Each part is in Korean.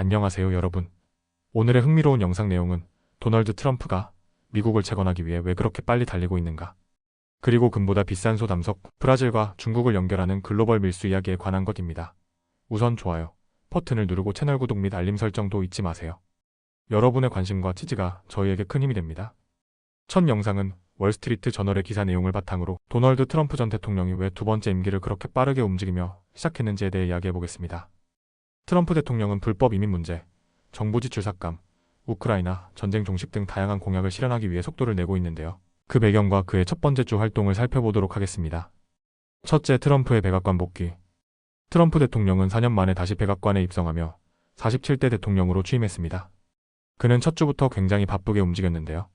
안녕하세요 여러분. 오늘의 흥미로운 영상 내용은 도널드 트럼프가 미국을 재건하기 위해 왜 그렇게 빨리 달리고 있는가? 그리고 금보다 비싼 소 담석, 브라질과 중국을 연결하는 글로벌 밀수 이야기에 관한 것입니다. 우선 좋아요, 버튼을 누르고 채널 구독 및 알림 설정도 잊지 마세요. 여러분의 관심과 지지가 저희에게 큰 힘이 됩니다. 첫 영상은 월스트리트 저널의 기사 내용을 바탕으로 도널드 트럼프 전 대통령이 왜 두 번째 임기를 그렇게 빠르게 움직이며 시작했는지에 대해 이야기해 보겠습니다. 트럼프 대통령은 불법 이민 문제, 정부 지출 삭감, 우크라이나, 전쟁 종식 등 다양한 공약을 실현하기 위해 속도를 내고 있는데요. 그 배경과 그의 첫 번째 주 활동을 살펴보도록 하겠습니다. 첫째, 트럼프의 백악관 복귀. 트럼프 대통령은 4년 만에 다시 백악관에 입성하며 47대 대통령으로 취임했습니다. 그는 첫 주부터 굉장히 바쁘게 움직였는데요.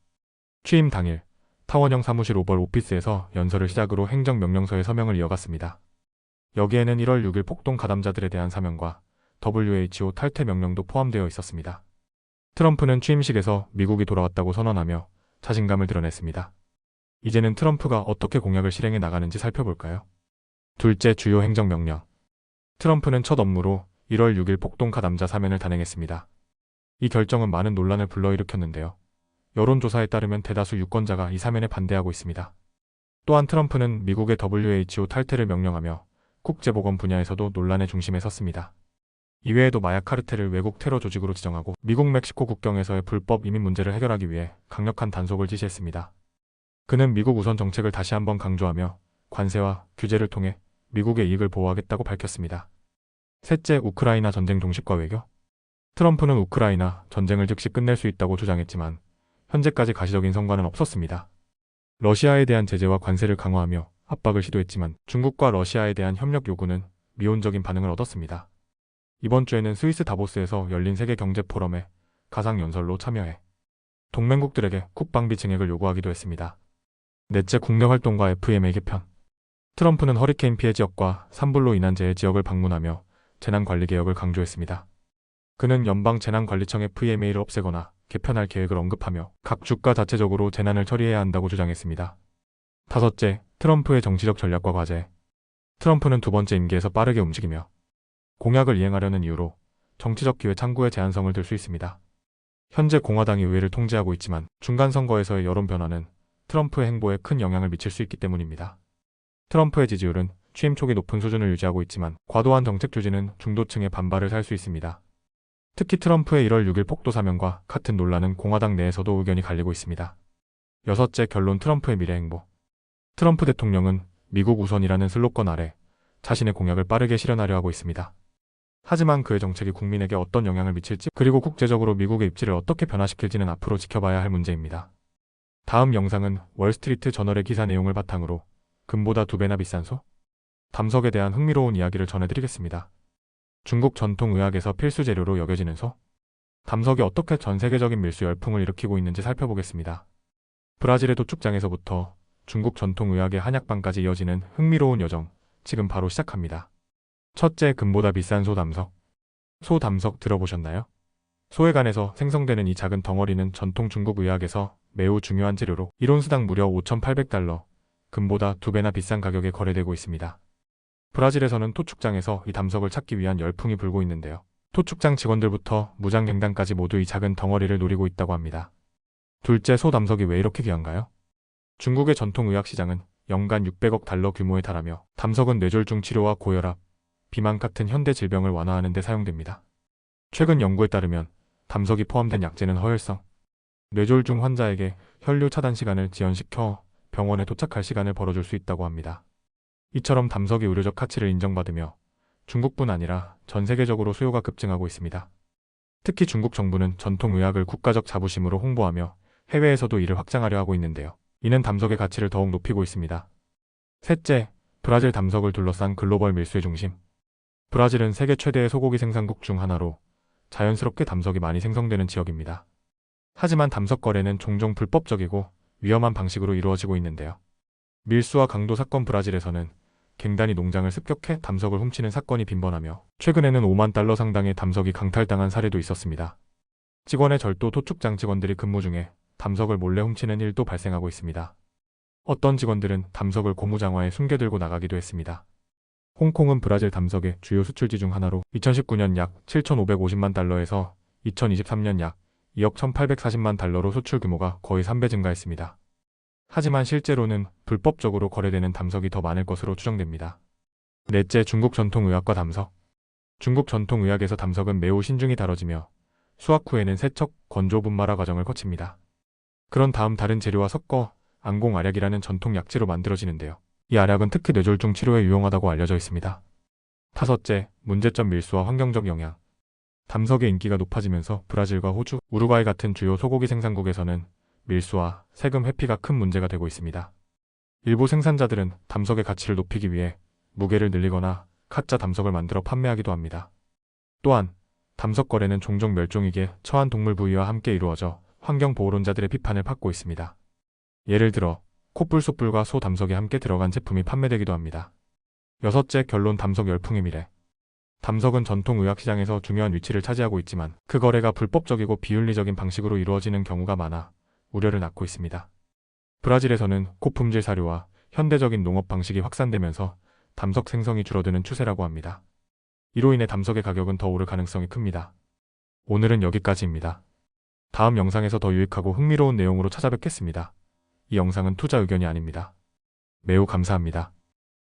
취임 당일, 타원형 사무실 오벌 오피스에서 연설을 시작으로 행정명령서의 서명을 이어갔습니다. 여기에는 1월 6일 폭동 가담자들에 대한 사명과 WHO 탈퇴 명령도 포함되어 있었습니다. 트럼프는 취임식에서 미국이 돌아왔다고 선언하며 자신감을 드러냈습니다. 이제는 트럼프가 어떻게 공약을 실행해 나가는지 살펴볼까요? 둘째 주요 행정명령. 트럼프는 첫 업무로 1월 6일 폭동 가담자 사면을 단행했습니다. 이 결정은 많은 논란을 불러일으켰는데요. 여론조사에 따르면 대다수 유권자가 이 사면에 반대하고 있습니다. 또한 트럼프는 미국의 WHO 탈퇴를 명령하며 국제보건 분야에서도 논란의 중심에 섰습니다. 이외에도 마약 카르텔을 외국 테러 조직으로 지정하고 미국 멕시코 국경에서의 불법 이민 문제를 해결하기 위해 강력한 단속을 지시했습니다. 그는 미국 우선 정책을 다시 한번 강조하며 관세와 규제를 통해 미국의 이익을 보호하겠다고 밝혔습니다. 셋째, 우크라이나 전쟁 종식과 외교. 트럼프는 우크라이나 전쟁을 즉시 끝낼 수 있다고 주장했지만 현재까지 가시적인 성과는 없었습니다. 러시아에 대한 제재와 관세를 강화하며 압박을 시도했지만 중국과 러시아에 대한 협력 요구는 미온적인 반응을 얻었습니다. 이번 주에는 스위스 다보스에서 열린 세계 경제 포럼에 가상 연설로 참여해 동맹국들에게 국방비 증액을 요구하기도 했습니다. 넷째 국내 활동과 FMA 개편. 트럼프는 허리케인 피해 지역과 산불로 인한 재해 지역을 방문하며 재난관리 개혁을 강조했습니다. 그는 연방 재난관리청 FMA를 없애거나 개편할 계획을 언급하며 각 주가 자체적으로 재난을 처리해야 한다고 주장했습니다. 다섯째, 트럼프의 정치적 전략과 과제. 트럼프는 두 번째 임기에서 빠르게 움직이며 공약을 이행하려는 이유로 정치적 기회 창구의 제한성을 들 수 있습니다. 현재 공화당이 의회를 통제하고 있지만 중간 선거에서의 여론 변화는 트럼프의 행보에 큰 영향을 미칠 수 있기 때문입니다. 트럼프의 지지율은 취임 초기 높은 수준을 유지하고 있지만 과도한 정책 추진은 중도층의 반발을 살 수 있습니다. 특히 트럼프의 1월 6일 폭도 사면과 같은 논란은 공화당 내에서도 의견이 갈리고 있습니다. 여섯째 결론 트럼프의 미래 행보. 트럼프 대통령은 미국 우선이라는 슬로건 아래 자신의 공약을 빠르게 실현하려 하고 있습니다. 하지만 그의 정책이 국민에게 어떤 영향을 미칠지 그리고 국제적으로 미국의 입지를 어떻게 변화시킬지는 앞으로 지켜봐야 할 문제입니다. 다음 영상은 월스트리트 저널의 기사 내용을 바탕으로 금보다 두 배나 비싼 소? 담석에 대한 흥미로운 이야기를 전해드리겠습니다. 중국 전통 의학에서 필수 재료로 여겨지는 소? 담석이 어떻게 전 세계적인 밀수 열풍을 일으키고 있는지 살펴보겠습니다. 브라질의 도축장에서부터 중국 전통 의학의 한약방까지 이어지는 흥미로운 여정, 지금 바로 시작합니다. 첫째, 금보다 비싼 소 담석. 소 담석 들어보셨나요? 소의 간에서 생성되는 이 작은 덩어리는 전통 중국 의학에서 매우 중요한 재료로 이론수당 무려 5,800달러, 금보다 두 배나 비싼 가격에 거래되고 있습니다. 브라질에서는 토축장에서 이 담석을 찾기 위한 열풍이 불고 있는데요. 토축장 직원들부터 무장갱단까지 모두 이 작은 덩어리를 노리고 있다고 합니다. 둘째, 소 담석이 왜 이렇게 귀한가요? 중국의 전통 의학 시장은 연간 600억 달러 규모에 달하며 담석은 뇌졸중 치료와 고혈압, 비만 같은 현대 질병을 완화하는 데 사용됩니다. 최근 연구에 따르면 담석이 포함된 약제는 허혈성, 뇌졸중 환자에게 혈류 차단 시간을 지연시켜 병원에 도착할 시간을 벌어줄 수 있다고 합니다. 이처럼 담석이 의료적 가치를 인정받으며 중국뿐 아니라 전 세계적으로 수요가 급증하고 있습니다. 특히 중국 정부는 전통 의학을 국가적 자부심으로 홍보하며 해외에서도 이를 확장하려 하고 있는데요. 이는 담석의 가치를 더욱 높이고 있습니다. 셋째, 브라질 담석을 둘러싼 글로벌 밀수의 중심. 브라질은 세계 최대의 소고기 생산국 중 하나로 자연스럽게 담석이 많이 생성되는 지역입니다. 하지만 담석 거래는 종종 불법적이고 위험한 방식으로 이루어지고 있는데요. 밀수와 강도 사건 브라질에서는 갱단이 농장을 습격해 담석을 훔치는 사건이 빈번하며 최근에는 5만 달러 상당의 담석이 강탈당한 사례도 있었습니다. 직원의 절도 도축장 직원들이 근무 중에 담석을 몰래 훔치는 일도 발생하고 있습니다. 어떤 직원들은 담석을 고무장화에 숨겨들고 나가기도 했습니다. 홍콩은 브라질 담석의 주요 수출지 중 하나로 2019년 약 7,550만 달러에서 2023년 약 2억 1,840만 달러로 수출 규모가 거의 3배 증가했습니다. 하지만 실제로는 불법적으로 거래되는 담석이 더 많을 것으로 추정됩니다. 넷째 중국 전통의학과 담석 중국 전통의학에서 담석은 매우 신중히 다뤄지며 수확 후에는 세척, 건조 분말화 과정을 거칩니다. 그런 다음 다른 재료와 섞어 안공알약이라는 전통 약재로 만들어지는데요. 이 알약은 특히 뇌졸중 치료에 유용하다고 알려져 있습니다. 다섯째, 문제점 밀수와 환경적 영향. 담석의 인기가 높아지면서 브라질과 호주, 우루과이 같은 주요 소고기 생산국에서는 밀수와 세금 회피가 큰 문제가 되고 있습니다. 일부 생산자들은 담석의 가치를 높이기 위해 무게를 늘리거나 카짜 담석을 만들어 판매하기도 합니다. 또한 담석 거래는 종종 멸종위기에 처한 동물 부위와 함께 이루어져 환경 보호론자들의 비판을 받고 있습니다. 예를 들어 콧불소뿔과 소 담석이 함께 들어간 제품이 판매되기도 합니다. 여섯째 결론 담석 열풍의 미래. 담석은 전통 의학 시장에서 중요한 위치를 차지하고 있지만 그 거래가 불법적이고 비윤리적인 방식으로 이루어지는 경우가 많아 우려를 낳고 있습니다. 브라질에서는 고품질 사료와 현대적인 농업 방식이 확산되면서 담석 생성이 줄어드는 추세라고 합니다. 이로 인해 담석의 가격은 더 오를 가능성이 큽니다. 오늘은 여기까지입니다. 다음 영상에서 더 유익하고 흥미로운 내용으로 찾아뵙겠습니다. 이 영상은 투자 의견이 아닙니다. 매우 감사합니다.